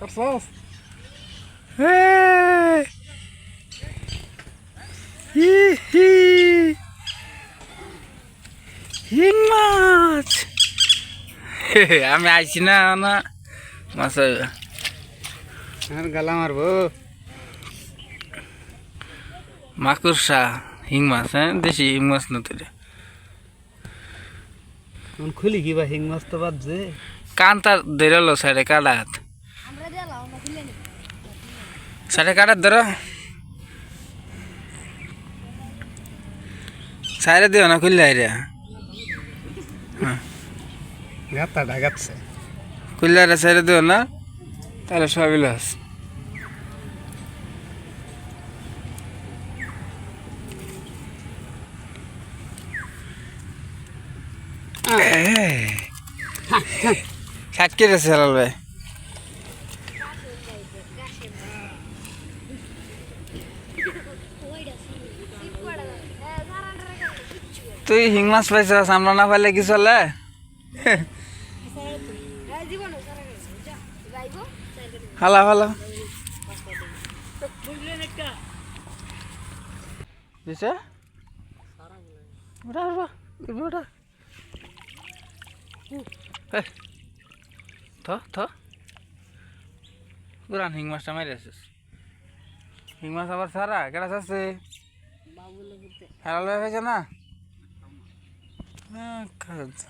করছস Hey! Hee! হিং মাছ আমি আইছি না না মাছ আর গালা মারবো মাকুরসা হিং মাছ হ্যাঁ দেশি হিং মাছ না এখন খুলি কি বা হিং মাছ তো বাজছে কান্তা ধরলো সাইডে কাটাত সাইডে কাটাত ধরো। সাইডে দিও না খুললে রে গাতা ডাগাচ্ছে খুললে রে সাইডে দিও না তাহলে সবই লস সাত কেটে চালাবে তুই হিং মাছ পাইছিস, আমরা না পাইলে কি চলে? হালা হালা। দিছে? ওটা ওটা হিং মাছটা মারি আছিস হিং মাছ আবার সারা কেটা আছে হেরাল না? হ্যাঁ খাচ্ছে